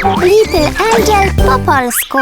Little Angel po polsku.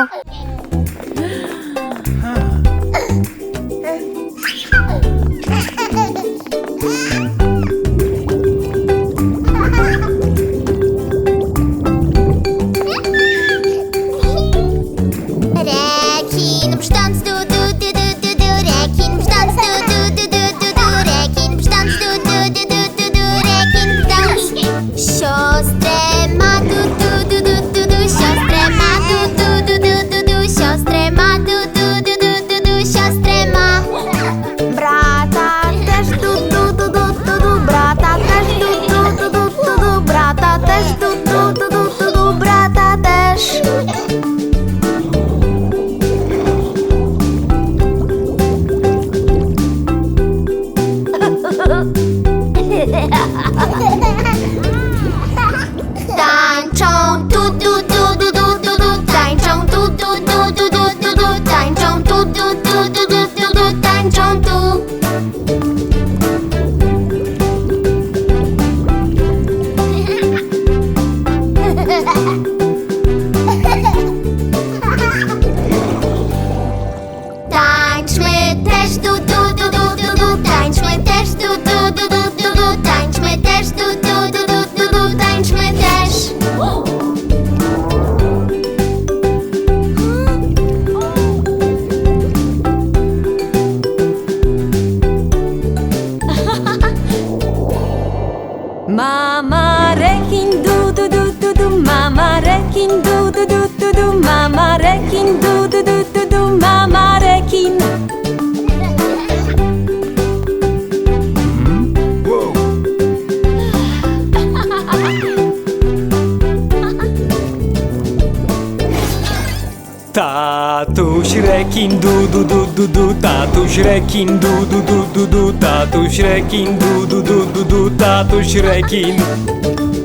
Rekin du du du du du Tatuś rekin du du du du du Tatuś rekin du du du du du Tatuś rekin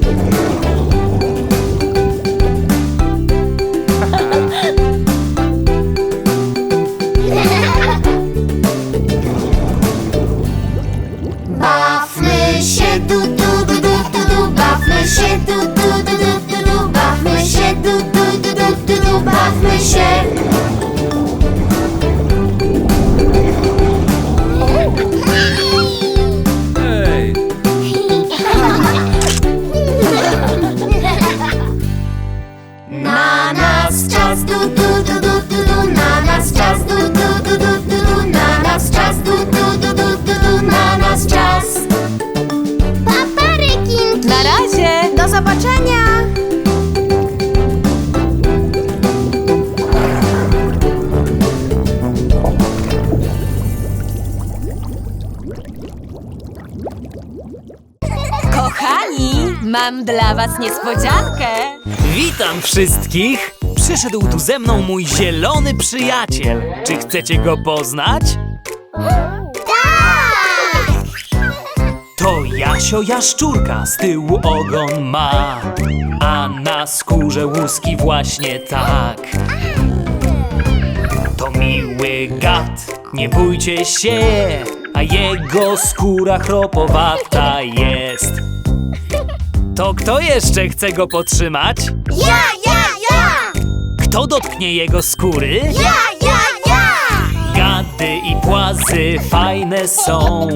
niespodziankę Witam wszystkich! Przyszedł tu ze mną mój zielony przyjaciel. Czy chcecie go poznać? To Jasio Jaszczurka, z tyłu ogon ma, a na skórze łuski właśnie tak. To miły gad, nie bójcie się, a jego skóra chropowata jest. To kto jeszcze chce go potrzymać? Ja, ja, ja Kto dotknie jego skóry? Ja, ja, ja Gady i płazy fajne są,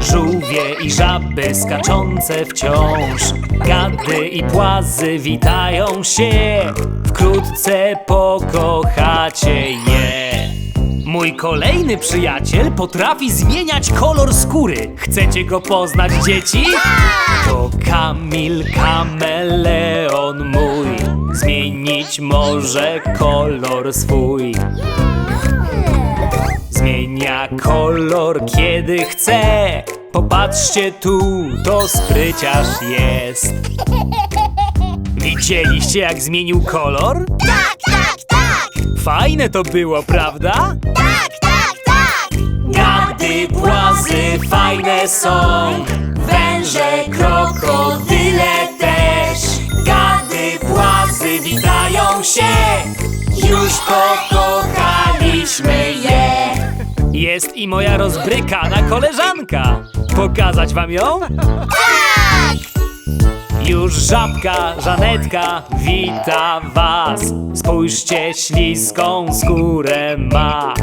żółwie i żaby skaczące wciąż. Gady i płazy witają się, wkrótce pokochacie je. Mój kolejny przyjaciel potrafi zmieniać kolor skóry. Chcecie go poznać, dzieci? To Kamil Kameleon mój, zmienić może kolor swój. Zmienia kolor kiedy chce. Popatrzcie tu, to spryciarz jest. Widzieliście jak zmienił kolor? Tak, tak, tak Fajne to było, prawda? Tak, tak, tak Gady, płazy fajne są, węże, krokodyle też. Gady, płazy witają się, już pokochaliśmy je. Jest i moja rozbrykana koleżanka. Pokazać wam ją? Tak Już żabka, Żanetka wita was Spójrzcie, śliską skórę ma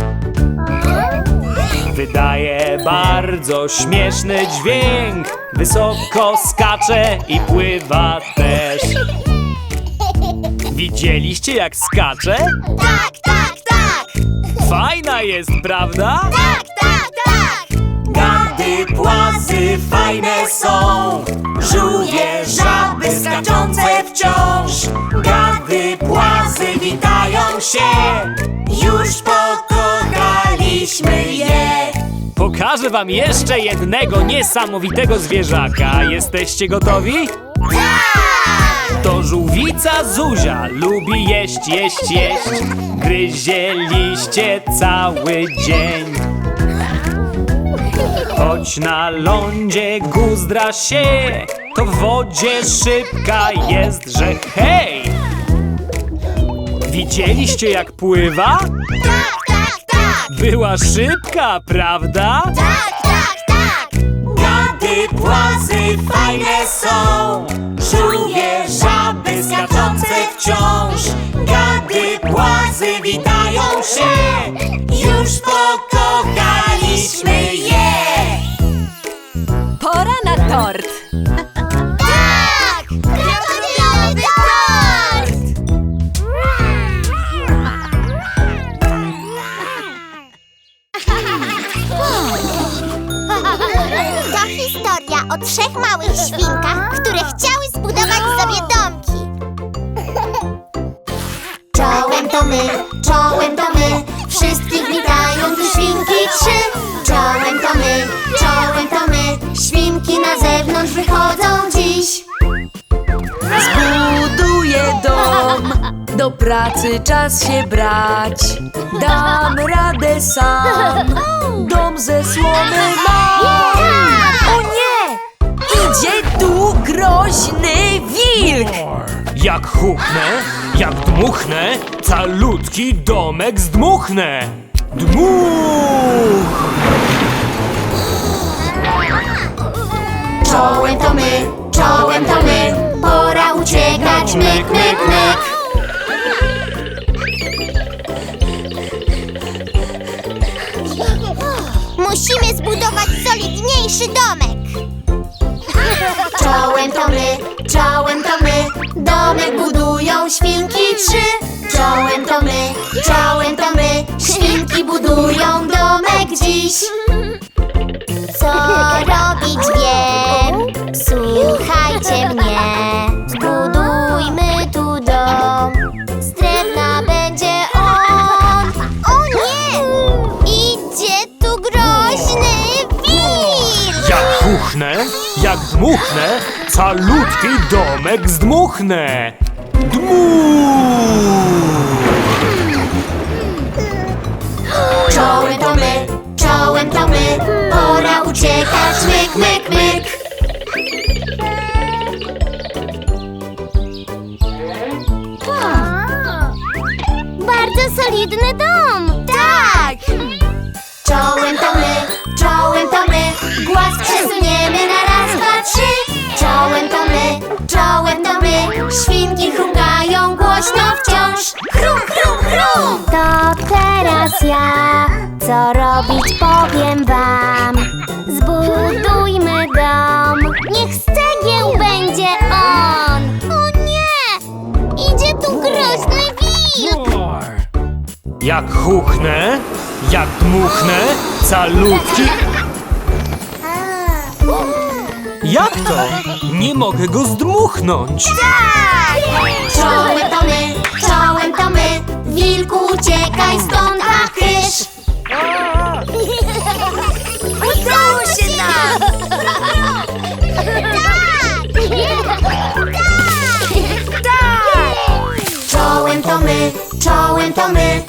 Wydaje bardzo śmieszny dźwięk Wysoko skacze i pływa też Widzieliście jak skacze? Tak, tak, tak! Fajna jest, prawda? Tak, tak, tak! Gady, płazy fajne są. Żółwie, żaby skaczące wciąż. Gady, płazy witają się. Już pokochaliśmy je. Pokażę wam jeszcze jednego niesamowitego zwierzaka. Jesteście gotowi? To żółwica Zuzia. Lubi jeść, jeść, jeść. Gryzie liście cały dzień Choć na lądzie guzdra się, to w wodzie szybka jest, że hej! Widzieliście jak pływa? Tak, tak, tak! Była szybka, prawda? Tak, tak, tak! Gady, płazy fajne są, żółwie, żaby skaczące wciąż. Gady, płazy witają się, już pokochaliśmy je. Tort. Pracy czas się brać. Dam radę sam, dom ze słomy mam. O nie! Idzie tu groźny wilk! Jak huknę, jak dmuchnę, calutki domek zdmuchnę. Dmuch! Czołem to my, czołem to my, pora uciekać, myk, myk, myk. Musimy zbudować solidniejszy domek. Czołem to my, czołem to my, domek budują świnki trzy. Czołem to my, czołem to my, świnki budują domek dziś. Dmuchnę, calutki domek zdmuchnę. Dmuch! Czołem to my, czołem to my, pora uciekać, myk, myk, myk Bardzo solidny dom! Świnki chrumkają głośno wciąż. Chrum, chrum, chrum! To teraz ja, co robić powiem wam. Zbudujmy dom, niech z cegieł będzie on. O nie, idzie tu groźny wilk. Jak huchnę, jak dmuchnę, calutki... Jak to? Nie mogę go zdmuchnąć. Czołem to my, czołem to my, wilku uciekaj stąd, a kysz! Udało się nam! Czołem to my, czołem to my,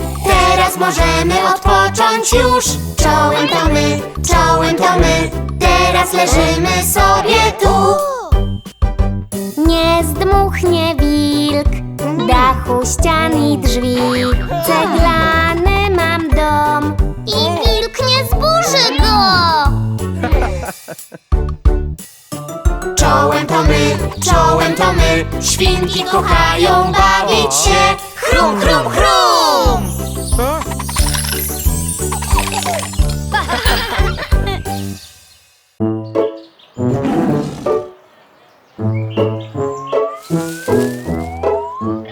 teraz możemy odpocząć już. Czołem to my, czołem to my. Teraz leżymy sobie tu. Nie zdmuchnie wilk Dachu, ścian i drzwi. Ceglany mam dom I wilk nie zburzy go. Czołem to my, czołem to my. Świnki kochają bawić się. Chrum, chrum, chrum!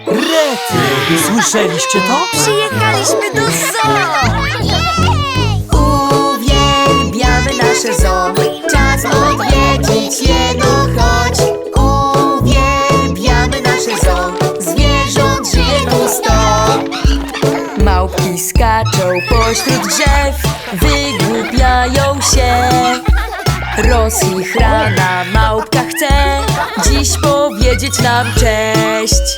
Rety! Słyszeliście to? Przyjechaliśmy do zoo! Uwielbiamy nasze zoo! wąsich rana małpka chce dziś powiedzieć nam cześć.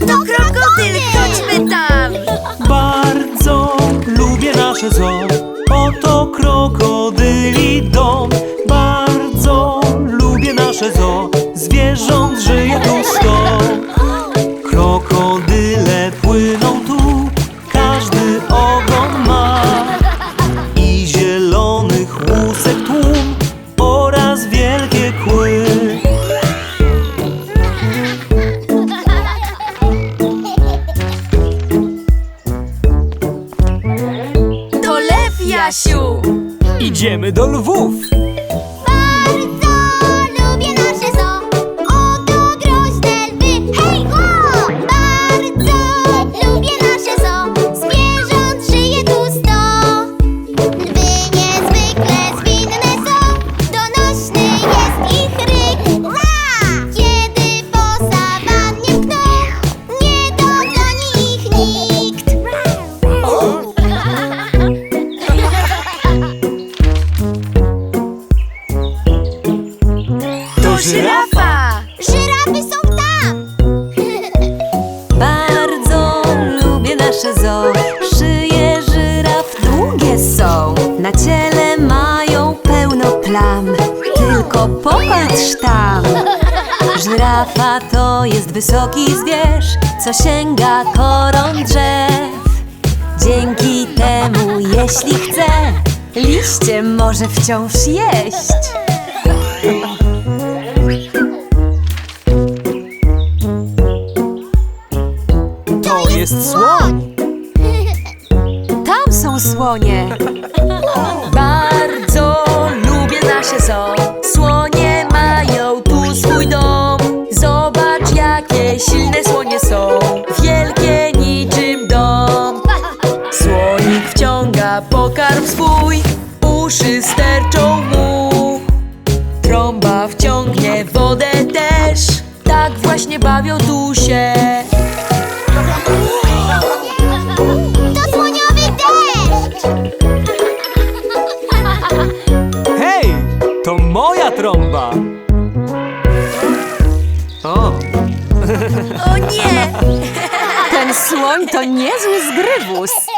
To krokodyl, chodźmy tam! Bardzo lubię nasze zoo, oto krokodyl. Żyrafa to jest wysoki zwierz, co sięga koron drzew. Dzięki temu, jeśli chce, liście może wciąż jeść. To jest słoń! Tam są słonie! Bardzo lubię nasze zoo. skarb swój Uszy sterczą mu Trąba wciągnie wodę też Tak właśnie bawią tu się To słoniowy deszcz! Hej, to moja trąba! O! O nie! Ten słoń to niezły zgrywus!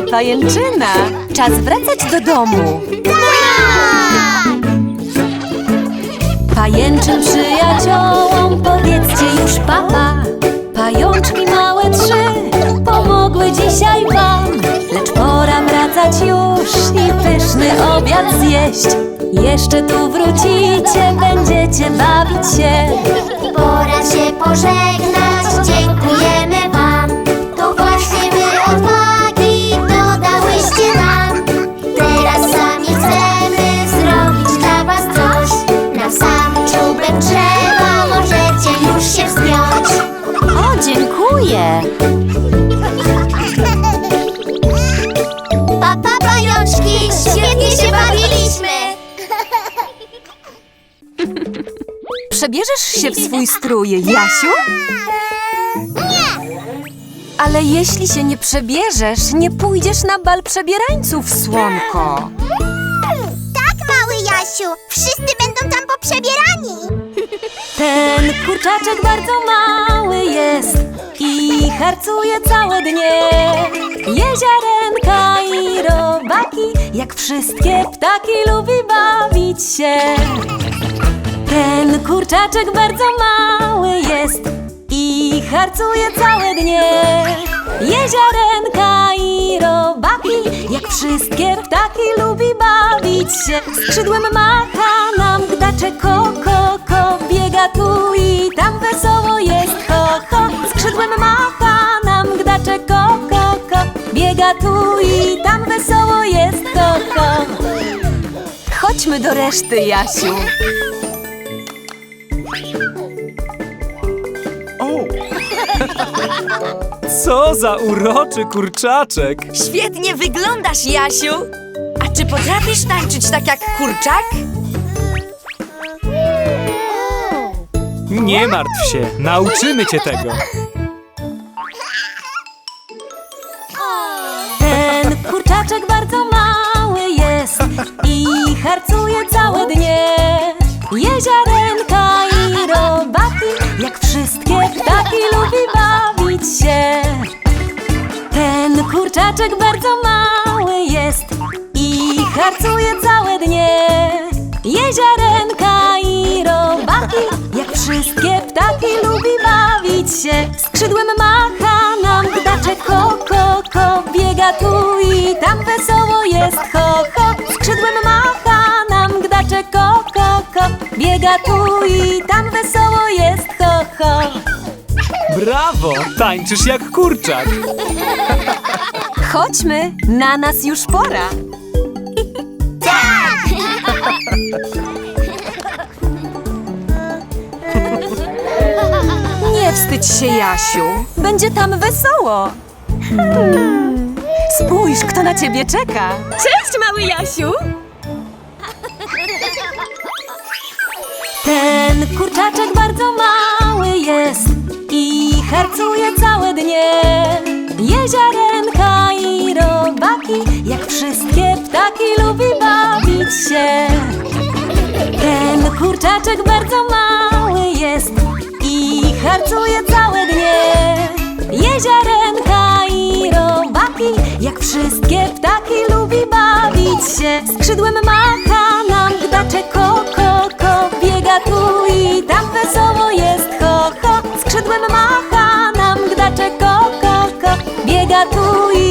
Pajęczyna. Czas wracać do domu! Pajęczym przyjaciołom powiedzcie już papa. Pajączki małe trzy pomogły dzisiaj wam. Lecz pora wracać już i pyszny obiad zjeść. Jeszcze tu wrócicie, będziecie bawić się. Pora się pożegnać, dziękujemy strój, Jasiu? Ale jeśli się nie przebierzesz, nie pójdziesz na bal przebierańców, słonko. Tak, mały Jasiu, wszyscy będą tam poprzebierani Ten kurczaczek bardzo mały jest i harcuje całe dnie. Jeziarenka i robaki, jak wszystkie ptaki, lubi bawić się. Ten kurczaczek bardzo mały jest i harcuje całe dnie. Jeziarenka i robaki, jak wszystkie ptaki, lubi bawić się. Skrzydłem macha nam gdacze ko, ko, biega tu i tam wesoło jest, ho, ho. Skrzydłem macha nam gdacze ko, ko, ko, biega tu i tam wesoło jest, ho, ho. Chodźmy do reszty, Jasiu. Co za uroczy kurczaczek! Świetnie wyglądasz, Jasiu! A czy potrafisz tańczyć tak jak kurczak? Nie martw się, nauczymy cię tego. Ten kurczaczek bardzo mały jest i harcuje całe dnie. Jeziarenka i robaki, jak wszystkie ptaki, lubi bawić się. Ten kurczaczek bardzo mały jest i harcuje całe dnie. Jeziarenka i robaki, jak wszystkie ptaki, lubi bawić się. Skrzydłem macha nam gdaczek ko, ko, biega tu i tam wesoło jest, ho, ho. Skrzydłem macha nam gdaczek ko, ko, ko, biega tu i tam wesoło jest, ho, ho. Brawo! Tańczysz jak kurczak! Chodźmy, na nas już pora. Nie wstydź się, Jasiu. Będzie tam wesoło. Spójrz, kto na ciebie czeka. Cześć, mały Jasiu. Ten kurczaczek bardzo mały jest i harcuje całe dnie. Jeziarenka i robaki, jak wszystkie ptaki, lubi bawić się. Ten kurczaczek bardzo mały jest i harcuje całe dnie. Jeziarenka i robaki, jak wszystkie ptaki. się, skrzydłem macha তুই